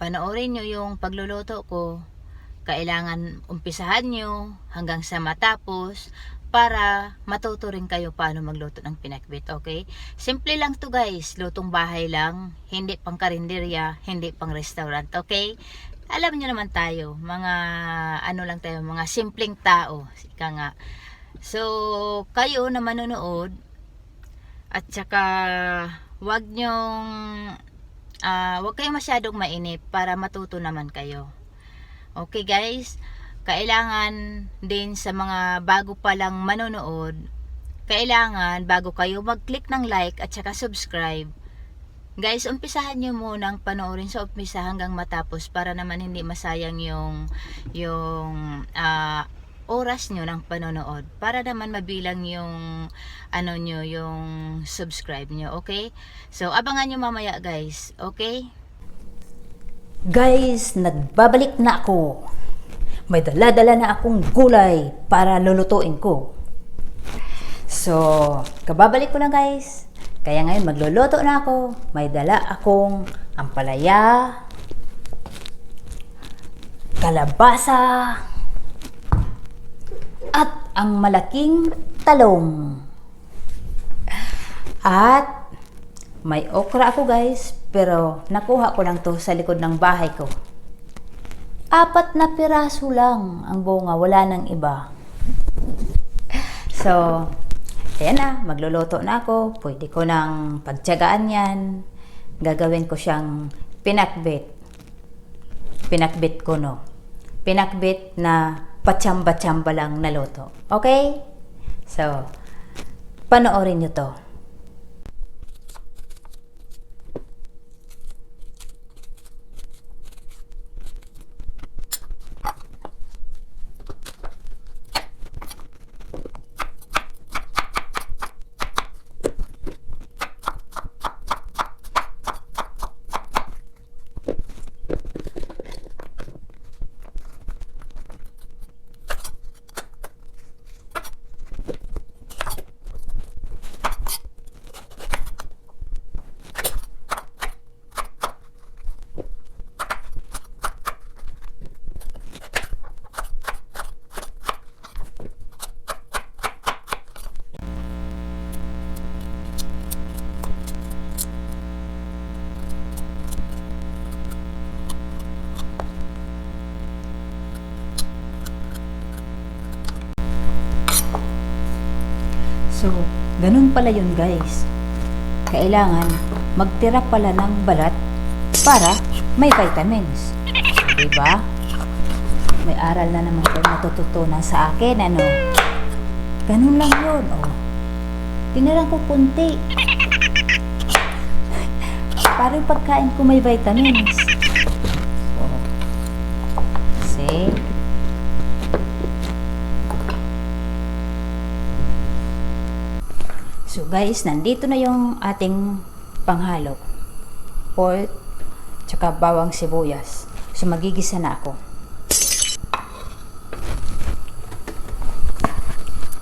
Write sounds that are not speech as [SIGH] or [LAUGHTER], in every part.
panoorin nyo yung pagluluto ko. Kailangan umpisahan nyo hanggang sa matapos para matuto rin kayo paano magluto ng pinakbit, okay? Simple lang to guys, lutong bahay lang, hindi pang karinderya, hindi pang restaurant, okay? Alam nyo naman tayo, mga ano lang tayo, mga simpleng tao, ika nga. So, kayo na manonood, at saka wag nyong ah wag kayong masyadong mainip para matuto naman kayo. Okay guys, kailangan din sa mga bago pa lang manonood, kailangan bago kayo mag-click ng like at saka subscribe, guys, umpisahan nyo munang panoorin sa umpisa hanggang matapos para naman hindi masayang yung yung ah, oras nyo ng panonood para naman mabilang yung ano nyo, yung subscribe nyo, okay? So, abangan nyo mamaya guys, okay? Guys, nagbabalik na ako. May dala-dala na akong gulay para lulutuin ko. So, kababalik ko na guys. Kaya ngayon magluluto na ako. May dala akong ampalaya, kalabasa, at ang malaking talong. At may okra ako guys, pero nakuha ko lang to sa likod ng bahay ko. Apat na piraso lang ang bunga, wala nang iba. So, ayan na, magluluto na ako. Pwede ko nang pagtyagaan yan. Gagawin ko siyang pinakbit. Pinakbit ko, no? Pinakbit na patsamba-tsamba lang na luto. Okay? So, panoorin nyo to. So, ganun pala yun guys. Kailangan magtira pala ng balat para may vitamins. Di ba? May aral na naman kayo natututunan sa akin, ano? Ganun lang yun, oh. Tiniran ko kunti. Para yung pagkain ko may vitamins. Oh. See? So guys, nandito na yung ating panghalo. Pork, tsaka bawang sibuyas. So magigisa na ako.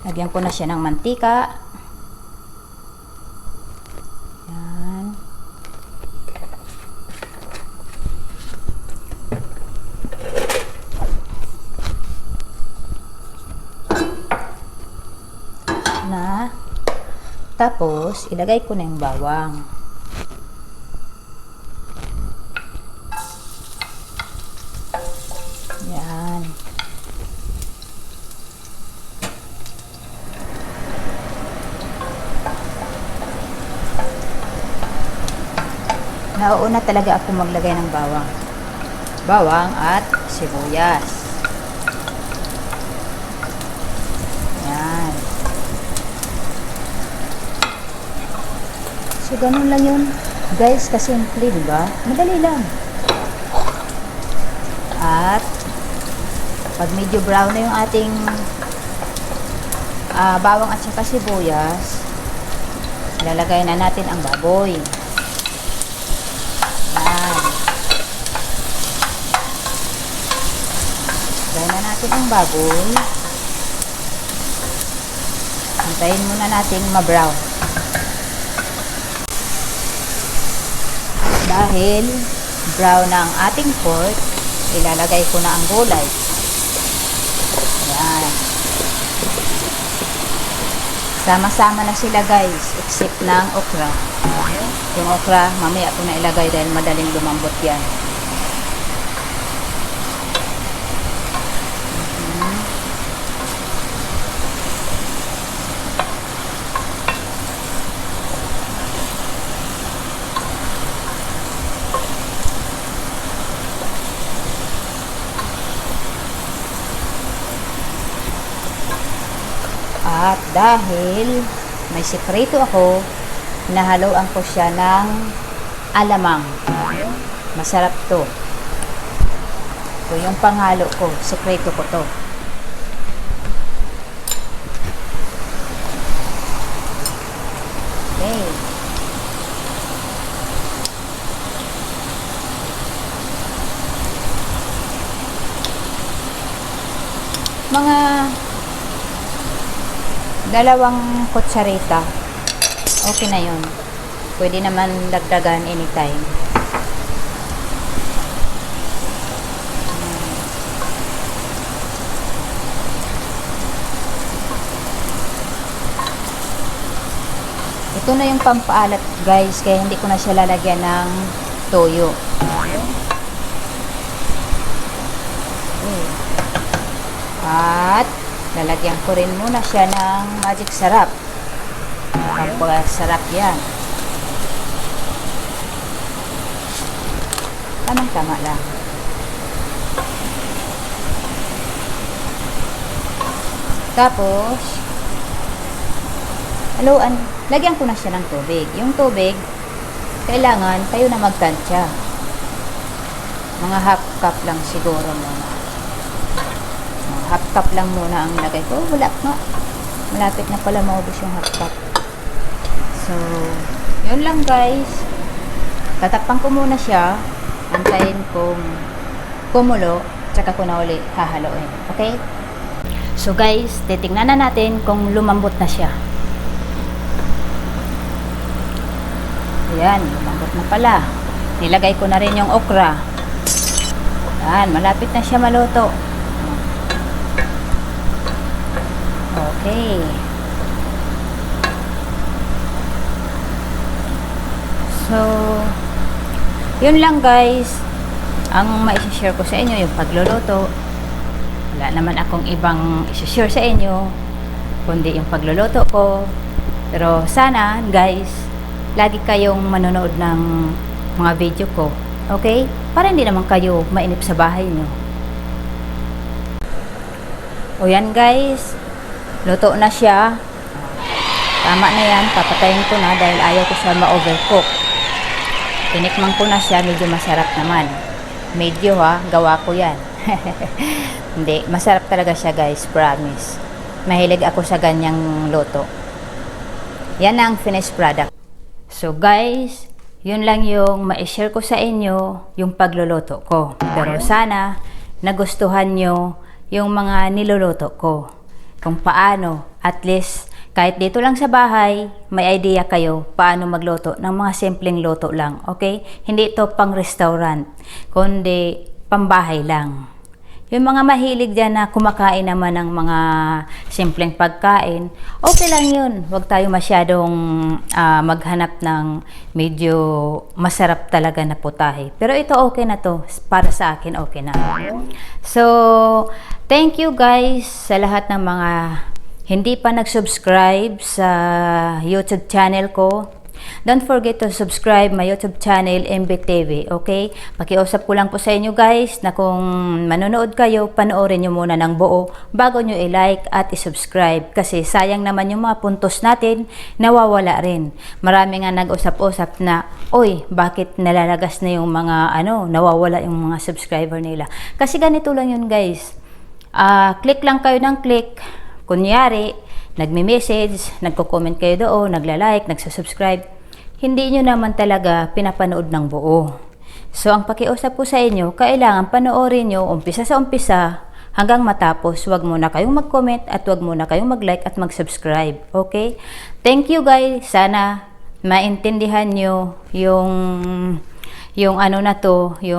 Lagyan ko na siya ng mantika. Yan. Na tapos, ilagay ko na yung bawang. Yan. Nauuna talaga ako maglagay ng bawang. Bawang at sibuyas. Yan. So, ganun lang yun. Guys, kasimple, di ba? Madali lang. At, pag medyo brown na yung ating ah, bawang at saka sibuyas, lalagay na natin ang baboy. Yan. Lagay na natin ang baboy. Antayin muna natin ma-brown. Dahil brown na ang ating pork, ilalagay ko na ang gulay. Ayan. Sama-sama na sila guys, except ng okra. Yung okra, mamaya ko na ilagay dahil madaling lumambot yan. Mhm. At dahil may sekreto ako, nahaloan ko siya ng alamang. Masarap to. Ito yung panghalo ko. Sekreto ko to. Okay. Mga dalawang kutsarita. Okay na yun. Pwede naman dagdagan anytime. Ito na yung pampaalat guys, kaya hindi ko na siya lalagyan ng toyo. Okay. Lalagyan ko rin muna siya ng magic sarap. Pampasarap yan. Tamang-tama lang. Tapos, haluan, lagyan ko na siya ng tubig. Yung tubig, kailangan kayo na magtansya. Mga half cup lang siguro muna. Half cup lang muna ang lagay ko. Wala nga. Malapit na pala maubos yung half cup. So, yun lang guys. Tatakpan ko muna siya. Antayin kong kumulo. Tsaka ko na uli hahaluin. Okay? So guys, titingnan na natin kung lumambot na siya. Ayan, lumambot na pala. Nilagay ko na rin yung okra. Ayan, malapit na siya maluto. Okay. So, yun lang guys. Ang ma-share ko sa inyo yung pagluluto. Wala naman akong ibang i-share sa inyo kundi yung pagluluto ko. Pero sana guys, lagi kayong manonood ng mga video ko. Okay? Para hindi naman kayo mainip sa bahay nyo. O yan guys, luto na siya. Tama na yan, papatayin ko na dahil ayaw ko siya ma-overcook. Tinikman ko na siya, medyo masarap naman. Medyo ha, gawa ko yan. [LAUGHS] Hindi, masarap talaga siya guys, promise. Mahilig ako sa ganyang luto. Yan ang finished product. So guys, yun lang yung ma-share ko sa inyo yung pagluluto ko. Pero sana nagustuhan nyo yung mga niluluto ko. Kung paano, at least kahit dito lang sa bahay, may idea kayo paano magluto ng mga simpleng luto lang. Okay? Hindi ito pang restaurant, kundi pambahay lang. Yung mga mahilig dyan na kumakain naman ng mga simpleng pagkain, okay lang yun. Huwag tayo masyadong ah, maghanap ng medyo masarap talaga na putahe. Pero ito okay na to. Para sa akin, okay na. So, thank you guys sa lahat ng mga hindi pa nag-subscribe sa YouTube channel ko. Don't forget to subscribe my YouTube channel, MB TV, okay? Pakiusap ko lang po sa inyo guys na kung manonood kayo, panoorin nyo muna ng buo bago nyo i-like at i-subscribe kasi sayang naman yung mga puntos natin, nawawala rin. Marami nga nag-usap-usap na, oy, bakit nalalagas na yung mga, ano, nawawala yung mga subscriber nila. Kasi ganito lang yun guys. Ah, click lang kayo ng click, kunyari, nagme-message, nagko-comment kayo doon, nagla-like, nagsa-subscribe, hindi nyo naman talaga pinapanood ng buo. So, ang pakiusap ko sa inyo, kailangan panoorin nyo umpisa sa umpisa hanggang matapos. Huwag muna kayong mag-comment at huwag muna kayong mag-like at mag-subscribe. Okay? Thank you guys. Sana maintindihan nyo yung yung ano na to, yung